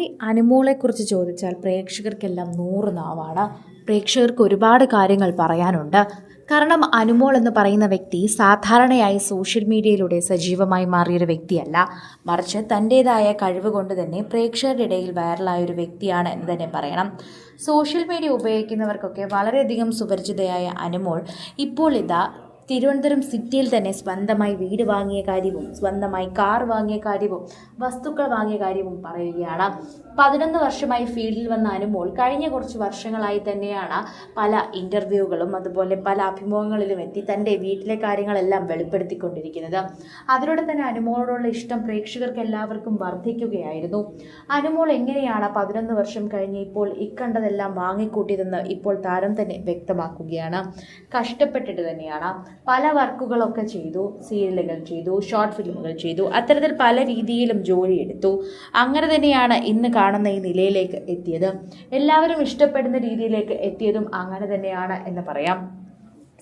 നടി അനുമോളെക്കുറിച്ച് ചോദിച്ചാൽ പ്രേക്ഷകർക്കെല്ലാം നൂറ് നാവാണ്. പ്രേക്ഷകർക്ക് ഒരുപാട് കാര്യങ്ങൾ പറയാനുണ്ട്. കാരണം അനുമോൾ എന്ന് പറയുന്ന വ്യക്തി സാധാരണയായി സോഷ്യൽ മീഡിയയിലൂടെ സജീവമായി മാറിയൊരു വ്യക്തിയല്ല. മറിച്ച് തന്റേതായ കഴിവ് കൊണ്ട് തന്നെ പ്രേക്ഷകരുടെ ഇടയിൽ വൈറലായ ഒരു വ്യക്തിയാണ് എന്ന് തന്നെ പറയണം. സോഷ്യൽ മീഡിയ ഉപയോഗിക്കുന്നവർക്കൊക്കെ വളരെയധികം സുപരിചിതയായ അനുമോൾ ഇപ്പോൾ ഇതാ തിരുവനന്തപുരം സിറ്റിയിൽ തന്നെ സ്വന്തമായി വീട് വാങ്ങിയ കാര്യവും സ്വന്തമായി കാർ വാങ്ങിയ കാര്യവും വസ്തുക്കൾ വാങ്ങിയ കാര്യവും പറയുകയാണ്. പതിനൊന്ന് വർഷമായി ഫീൽഡിൽ വന്ന അനുമോൾ കഴിഞ്ഞ കുറച്ച് വർഷങ്ങളായി തന്നെയാണ് പല ഇന്റർവ്യൂകളും അതുപോലെ പല അഭിമുഖങ്ങളിലും എത്തി തന്റെ വീട്ടിലെ കാര്യങ്ങളെല്ലാം വെളിപ്പെടുത്തിക്കൊണ്ടിരിക്കുന്നത്. അതിലൂടെ തന്നെ അനുമോളോടുള്ള ഇഷ്ടം പ്രേക്ഷകർക്ക് എല്ലാവർക്കും വർദ്ധിക്കുകയായിരുന്നു. അനുമോൾ എങ്ങനെയാണ് പതിനൊന്ന് വർഷം കഴിഞ്ഞ് ഇപ്പോൾ ഇക്കണ്ടതെല്ലാം വാങ്ങിക്കൂട്ടിയതെന്ന് ഇപ്പോൾ താരം തന്നെ വ്യക്തമാക്കുകയാണ്. കഷ്ടപ്പെട്ടിട്ട് തന്നെയാണ്. പല വർക്കുകളൊക്കെ ചെയ്തു സീരിയലുകൾ ചെയ്തു ഷോർട്ട് ഫിലിമുകൾ ചെയ്തു അത്തരത്തിൽ പല രീതിയിലും ജോലിയെടുത്തു. അങ്ങനെ തന്നെയാണ് ഇന്ന് കാണുന്ന ഈ നിലയിലേക്ക് എത്തിയത്. എല്ലാവരും ഇഷ്ടപ്പെടുന്ന രീതിയിലേക്ക് എത്തിയതും അങ്ങനെ തന്നെയാണ് എന്ന് പറയാം.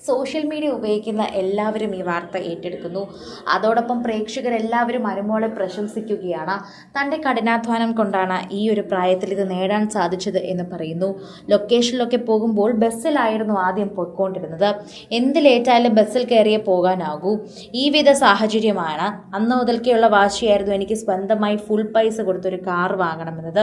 സോഷ്യൽ മീഡിയ ഉപയോഗിക്കുന്ന എല്ലാവരും ഈ വാർത്ത ഏറ്റെടുക്കുന്നു. അതോടൊപ്പം പ്രേക്ഷകരെല്ലാവരും അനുമോളെ പ്രശംസിക്കുകയാണ്. തന്റെ കഠിനാധ്വാനം കൊണ്ടാണ് ഈ ഒരു പ്രായത്തിൽ ഇത് നേടാൻ സാധിച്ചത് എന്ന് പറയുന്നു. ലൊക്കേഷനിലൊക്കെ പോകുമ്പോൾ ബസ്സിലായിരുന്നു ആദ്യം പോയിക്കൊണ്ടിരുന്നത്. എന്ത് ലേറ്റായാലും ബസ്സിൽ കയറിയേ പോകാനാകൂ. ഈ വിധ സാഹചര്യമാണ്. അന്ന് മുതൽക്കെയുള്ള വാശിയായിരുന്നു എനിക്ക് സ്വന്തമായി ഫുൾ പൈസ കൊടുത്തൊരു കാർ വാങ്ങണമെന്നത്.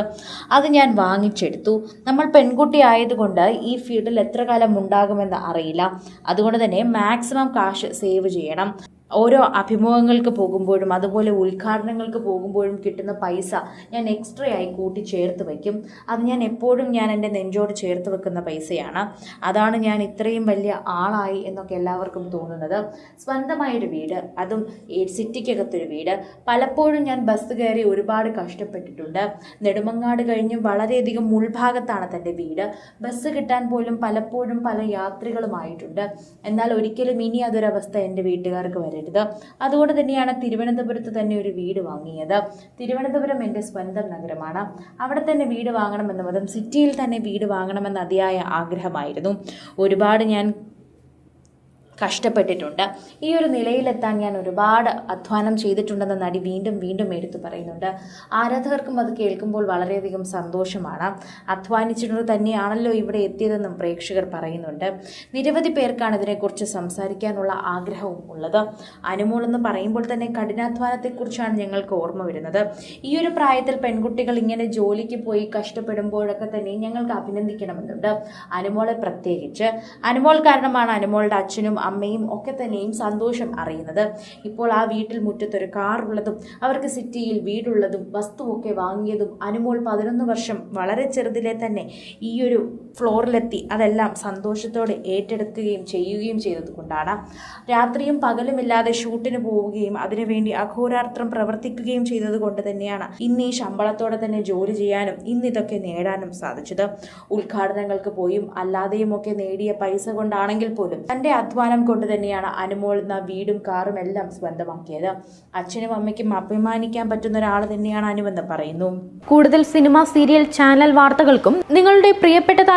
അത് ഞാൻ വാങ്ങിച്ചെടുത്തു. നമ്മൾ പെൺകുട്ടി ആയതുകൊണ്ട് ഈ ഫീൽഡിൽ എത്ര കാലം ഉണ്ടാകുമെന്ന് അറിയില്ല. അതുകൊണ്ട് തന്നെ മാക്സിമം കാശ് സേവ് ചെയ്യണം. ഓരോ അഭിമുഖങ്ങൾക്ക് പോകുമ്പോഴും അതുപോലെ ഉദ്ഘാടനങ്ങൾക്ക് പോകുമ്പോഴും കിട്ടുന്ന പൈസ ഞാൻ എക്സ്ട്രാ ആയി കൂട്ടി ചേർത്ത് വയ്ക്കും. അത് ഞാൻ എപ്പോഴും ഞാൻ എന്റെ നെഞ്ചോട് ചേർത്ത് വെക്കുന്ന പൈസയാണ്. അതാണ് ഞാൻ ഇത്രയും വലിയ ആളായി എന്നൊക്കെ എല്ലാവർക്കും തോന്നുന്നത്. സ്വന്തമായൊരു വീട് അതും സിറ്റിക്കകത്തൊരു വീട്. പലപ്പോഴും ഞാൻ ബസ് കയറി ഒരുപാട് കഷ്ടപ്പെട്ടിട്ടുണ്ട്. നെടുമങ്ങാട് കഴിഞ്ഞ് വളരെയധികം ഉൾഭാഗത്താണ് തന്റെ വീട്. ബസ് കിട്ടാൻ പോലും പലപ്പോഴും പല യാത്രികളുമായിട്ടുണ്ട്. എന്നാൽ ഒരിക്കലും ഇനി അതൊരവസ്ഥ എന്റെ വീട്ടുകാർക്ക് വരരുത് അതുകൊണ്ട് തന്നെയാണ് തിരുവനന്തപുരത്ത് തന്നെ ഒരു വീട് വാങ്ങിയത്. തിരുവനന്തപുരം എന്റെ സ്വന്തം നഗരമാണ്. അവിടെ തന്നെ വീട് വാങ്ങണമെന്നുള്ളതും സിറ്റിയിൽ തന്നെ വീട് വാങ്ങണമെന്ന് അതിയായ ആഗ്രഹമായിരുന്നു. ഒരുപാട് ഞാൻ കഷ്ടപ്പെട്ടിട്ടുണ്ട്. ഈ ഒരു നിലയിലെത്താൻ ഞാൻ ഒരുപാട് അധ്വാനം ചെയ്തിട്ടുണ്ടെന്ന് നടി വീണ്ടും വീണ്ടും എടുത്തു പറയുന്നുണ്ട്. ആരാധകർക്കും അത് കേൾക്കുമ്പോൾ വളരെയധികം സന്തോഷമാണ്. അധ്വാനിച്ചിട്ട് തന്നെയാണല്ലോ ഇവിടെ എത്തിയതെന്നും പ്രേക്ഷകർ പറയുന്നുണ്ട്. നിരവധി പേർക്കാണ് ഇതിനെക്കുറിച്ച് സംസാരിക്കാനുള്ള ആഗ്രഹവും ഉള്ളത്. അനുമോൾ എന്ന് പറയുമ്പോൾ തന്നെ കഠിനാധ്വാനത്തെക്കുറിച്ചാണ് ഞങ്ങൾക്ക് ഓർമ്മ വരുന്നത്. ഈ ഒരു പ്രായത്തിൽ പെൺകുട്ടികൾ ഇങ്ങനെ ജോലിക്ക് പോയി കഷ്ടപ്പെടുമ്പോഴൊക്കെ തന്നെ ഞങ്ങൾക്ക് അഭിനന്ദിക്കണമെന്നുണ്ട്. അനുമോളെ പ്രത്യേകിച്ച്. അനുമോൾ കാരണമാണ് അനുമോളുടെ അച്ഛനും അമ്മയും ഒക്കെ തന്നെയും സന്തോഷം അറിയുന്നത്. ഇപ്പോൾ ആ വീട്ടിൽ മുറ്റത്തൊരു കാറുള്ളതും അവർക്ക് സിറ്റിയിൽ വീടുള്ളതും വസ്തുവൊക്കെ വാങ്ങിയതും അനുമോൾ പതിനൊന്ന് വർഷം വളരെ ചെറുതിലെ തന്നെ ഈ ഒരു ഫ്ലോറിലെത്തി അതെല്ലാം സന്തോഷത്തോടെ ഏറ്റെടുക്കുകയും ചെയ്യുകയും ചെയ്തത് കൊണ്ടാണ് രാത്രിയും പകലുമില്ലാതെ ഷൂട്ടിന് പോവുകയും അതിനുവേണ്ടി അഘോരാത്രം പ്രവർത്തിക്കുകയും ചെയ്തത് കൊണ്ട് തന്നെയാണ് ഇന്ന് ഈ ശമ്പളത്തോടെ തന്നെ ജോലി ചെയ്യാനും ഇന്നിതൊക്കെ നേടാനും സാധിച്ചത്. ഉദ്ഘാടനങ്ങൾക്ക് പോയും അല്ലാതെയും ഒക്കെ നേടിയ പൈസ കൊണ്ടാണെങ്കിൽ പോലും തന്റെ അധ്വാനം കൊണ്ട് തന്നെയാണ് അനുമോൾ എന്ന വീടും കാറും എല്ലാം സ്വന്തമാക്കിയത്. അച്ഛനും അമ്മയ്ക്കും അഭിമാനിക്കാൻ പറ്റുന്ന ഒരാൾ തന്നെയാണ് അനുവെന്ന് പറയുന്നു. കൂടുതൽ സിനിമ സീരിയൽ ചാനൽ വാർത്തകൾക്കും നിങ്ങളുടെ പ്രിയപ്പെട്ട